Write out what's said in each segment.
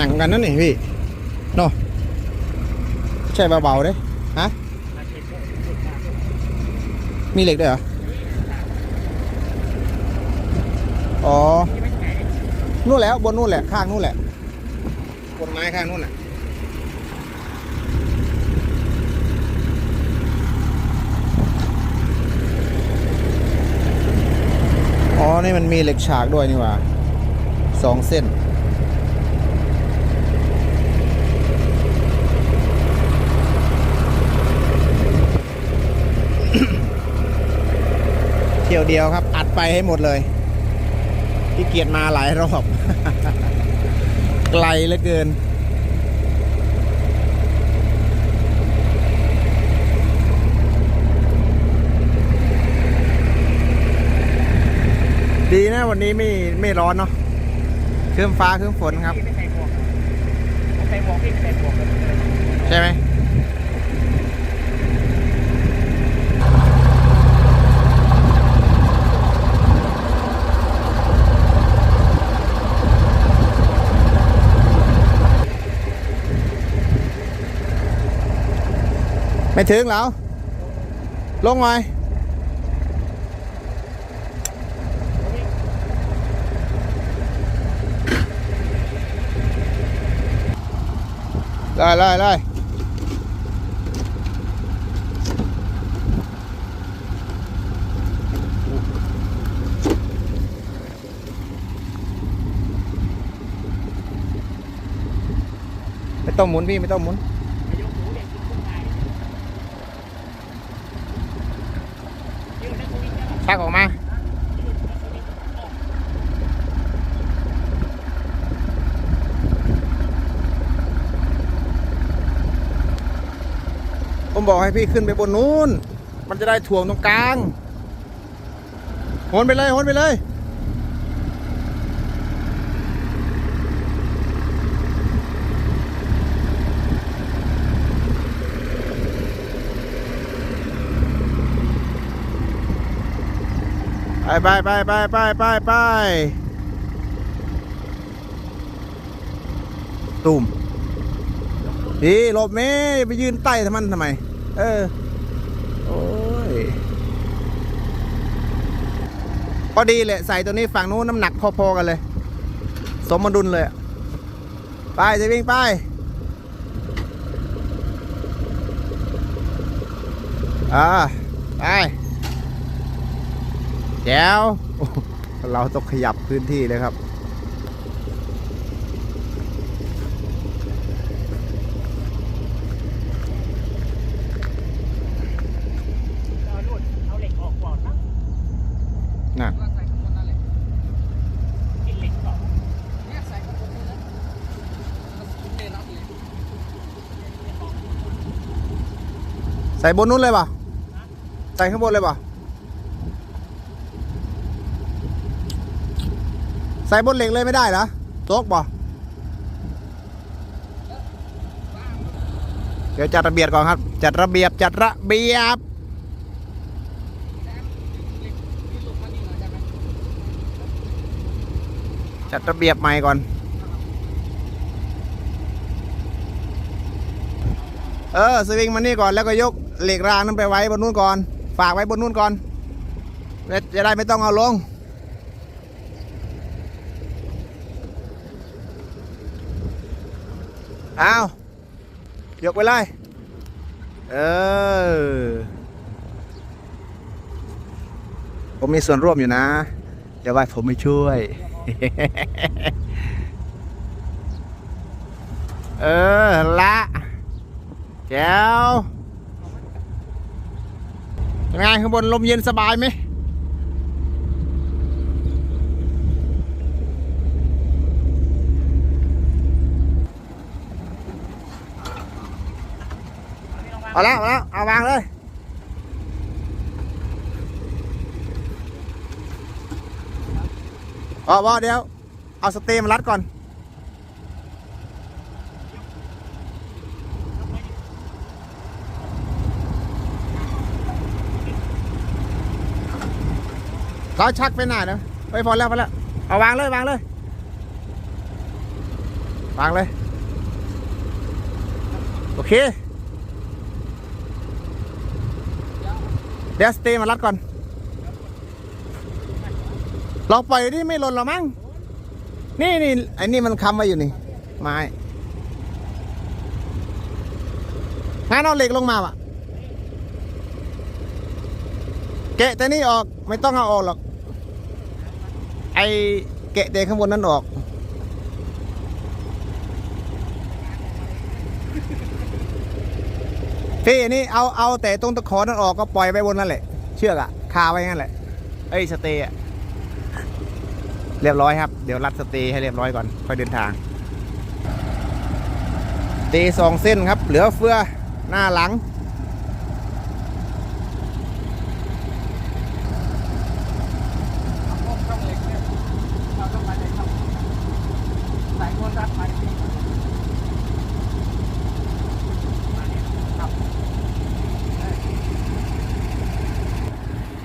หนังกันนั่นนี่พี่เนาะใช่เบาๆเด้ฮะมีเหล็กด้วยเหรอ อ๋อ นู่นแล้วบนนู่นแหละ ข้างนู่นแหละบนไม้ข้างนู่นแหละอ๋อ นี่มันมีเหล็กฉากด้วยนี่ว่าสองเส้น ที่ยวเดียวครับ อัดไปให้หมดเลยที่เกียจมาหลายรอบ ไกลเหลือเกิน ดีนะวันนี้ไม่ไม่ร้อนเนาะเครื่องฟ้าเครื่องฝนครับพี่ไม่ใส่หมวกผมใส่หมวกพี่ไม่ใส่หมวกเลย ใช่ไหม ไม่ถึงแล้ว ลงหน่อยเลยเลยเลยไม่ต้องหมุนพี่ ไม่ต้องหมุน ไปยกหูเด็กขึ้นไงยืนนักวิ่งนะ ชักออกมาผมบอกให้พี่ขึ้นไปบนนู้น มันจะได้ถ่วงตรงกลางโหนไปเลยโหนไปเลย ไปไปไปไปไปไปไปตุ่มพี่หลบเมไปยืนใต้ทำมันทำไม เออ โอ้ยพอดีเลยใส่ตัวนี้ฝั่งนู้นน้ำหนักพอๆกันเลย สมดุลเลย ไปจะวิ่งไปอ่าไป แจ๋วโอ้โหเราต้องขยับพื้นที่เลยครับเอาลูดเอาเหล็กออกก่อนนะน่ะใส่ข้างบนนั่นแหละกินเหล็กก่อนเนี่ยใส่ข้างบนนี่นะมันเทรับเลยใส่บนนู้นเลยป่ะ ใส่ข้างบนเลยป่ะ ใส่บนเหล็กเลยไม่ได้เหรอโต๊กป่เดี๋ยวจัดระเบียบก่อนครับ จัดระเบียบจัดระเบียบจัดระเบียบใหม่ก่อน เออสวิงมานี่ก่อนแล้วก็ยกเหล็กรางนั้นไปไว้บนนู้นก่อน ฝากไว้บนนู้นก่อนจะได้ไม่ต้องเอาลง เอายกไปเลยเออผมมีส่วนร่วมอยู่นะอย่าว่าผมไม่ช่วย เออ ละแจ๋วยังไงข้างบนลมเย็นสบายไหม เอาแล้วเอาแล้วเอาวางเลยอ๋อบอเดี๋ยว เอาสเตมรัดก่อนเราชักไปหน่าเนะไปพอแล้วพอแล้ว เอาวางเลยวางเลยวางเลย โอเค เดี๋ยวสเตย์มารัดก่อนลองปล่อยดิไม่หล่นหรอมั้ง นี่นี่ไอ้นี่มันค้ำไว้อยู่นี่ ไม้งั้นเอาเหล็กลงมาวะแกะแต่นี่ออกไม่ต้องเอาออกหรอก ไอ้แกะแต่ข้างบนนั้นออก พี่นี่เอาเอาแต่ตรงตะขอนั้นออกก็ปล่อยไปบนนั่นแหละ เชือกอะคาไว้งั้นแหละเอ้ยสเตย์อะเรียบร้อยครับ เดี๋ยวรัดสเตย์ให้เรียบร้อยก่อนค่อยเดินทางเตย์สองเส้นครับ เหลือเฟือหน้าหลัง เอาพวกช่องเหล็กเนี่ยเราต้องมาในช่องใส่มวลรัดไปนี่มาเนี่ยครับ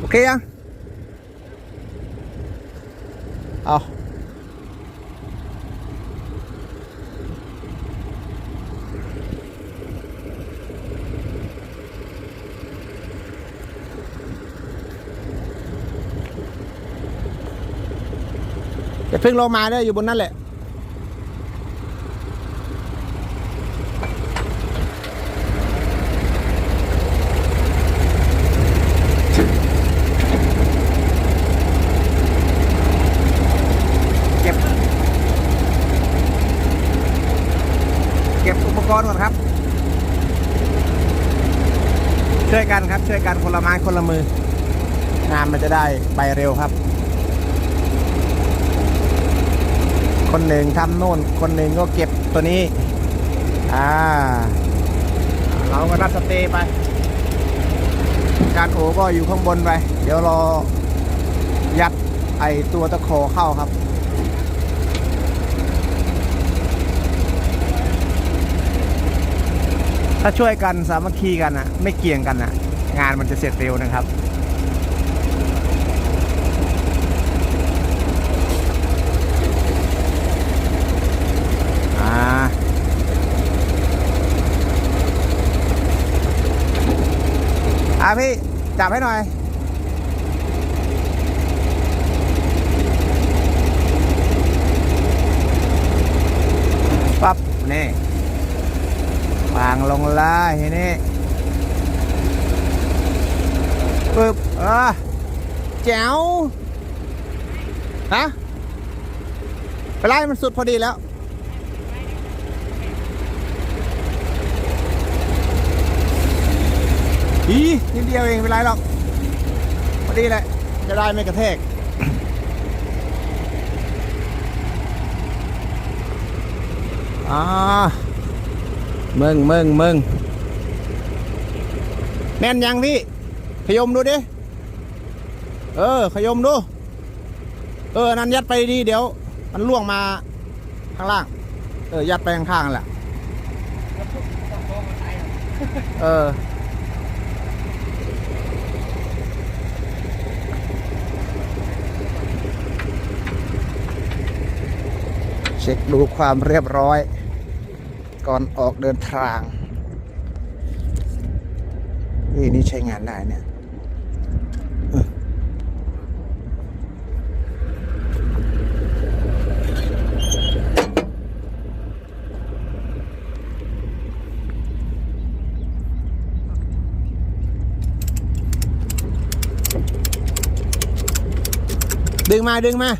โอเค ยังเอาอย่าเพิ่งลงมาเด้ออยู่บนนั่นแหละ เก็บ เก็บอุปก รก่อนครับ ช่วยกันครับ ช่วยกันคนละไม้คนละมืองานมันจะได้ไปเร็วครับ คนหนึ่งทำโน่น คนหนึ่งก็เก็บตัวนี้ อ่า เราก็รับสเตย์ไป การโอก็อยู่ข้างบนไป เดี๋ยวรอยัดไอตัวตะโขอเข้าครับ ถ้าช่วยกันสามัคคีกันนะไม่เกี่ยงกันนะงานมันจะเสร็จเร็วนะครับอ่าพี่จับให้หน่อย ปั๊บ นี่ วางลงเลยทีนี้ปึ๊บเออแจ๋วฮะไปไล่มันสุดพอดีแล้วอีนิดเดียวเองไม่เป็นไรหรอกพอดีเลยจะได้ไม่กระแทกอ่า มึงมึงมึงแน่นยังพี่ ขยมดูดิ เออ ขยมดู เออ นั่นยัดไปดีเดี๋ยว มันล่วงมาข้างล่าง เออ ยัดไปข้างๆแหละแล้วพวกต้องโกงมาใส่อะเออ เช็คดูความเรียบร้อย ก่อนออกเดินทางนี่นี่ใช้งานได้เนี่ยดึงมาดึงมา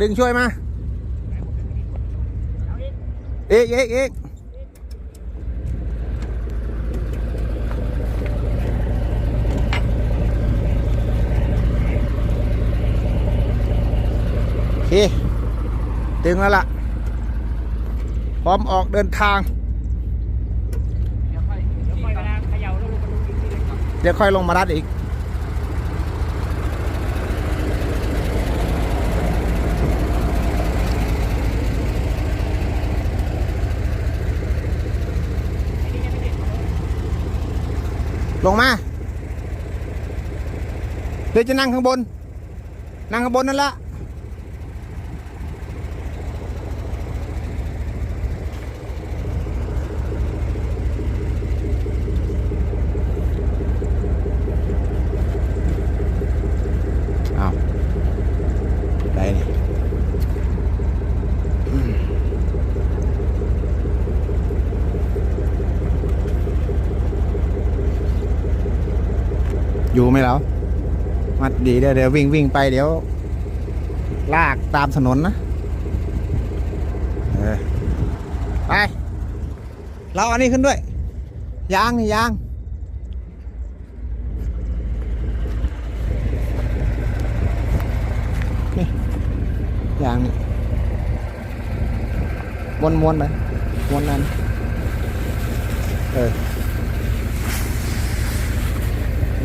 ดึงช่วยมา อาอีกอีกอีกอีกโอเคดึงแล้วล่ะ พร้อมออกเดินทาง เดี๋ยวค่อยเดี๋ยวค่อยเวลาเขย่าแล้วลูกมันลุกอยู่ที่เล็กก่อน เดี๋ยวค่อยลงมารัดอีก ไอ้นี่ยังไม่ติด ลงมา เดี๋ยวจะนั่งข้างบน นั่งข้างบนนั่นละ ไหมเรามัดดีเดี๋ยวเดี๋ยววิ่งวิ่งไปเดี๋ยว ลากตามถนนนะเออไปเราอันนี้ขึ้นด้วย ยางนี่ยางนี่ยางนี่มวนมวนๆไปมวนนั้นเออ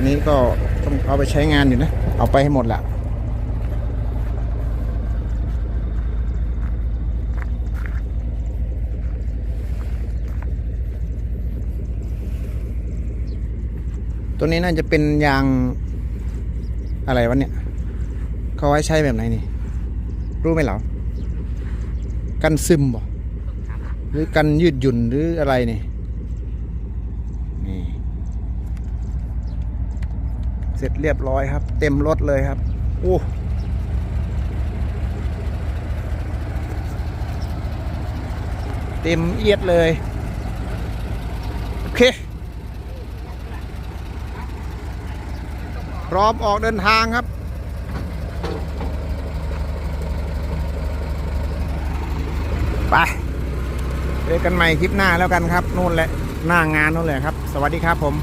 นนี้ก็ต้องเอาไปใช้งานอยู่นะ เอาไปให้หมดละตัวนี้น่าจะเป็นยางอะไรวะเนี่ย เขาไว้ใช้แบบไหนนี่ รู้ไหมเหรอ กันซึมบ่หรือกันยืดหยุ่นหรืออะไรนี่ เสร็จเรียบร้อยครับ เต็มรถเลยครับโอ้เต็มเอียดเลย โอเค พร้อมออกเดินทางครับ ไปเจอกันใหม่คลิปหน้าแล้วกันครับ นู่นแหละ หน้างานนู่นแหละครับ สวัสดีครับผม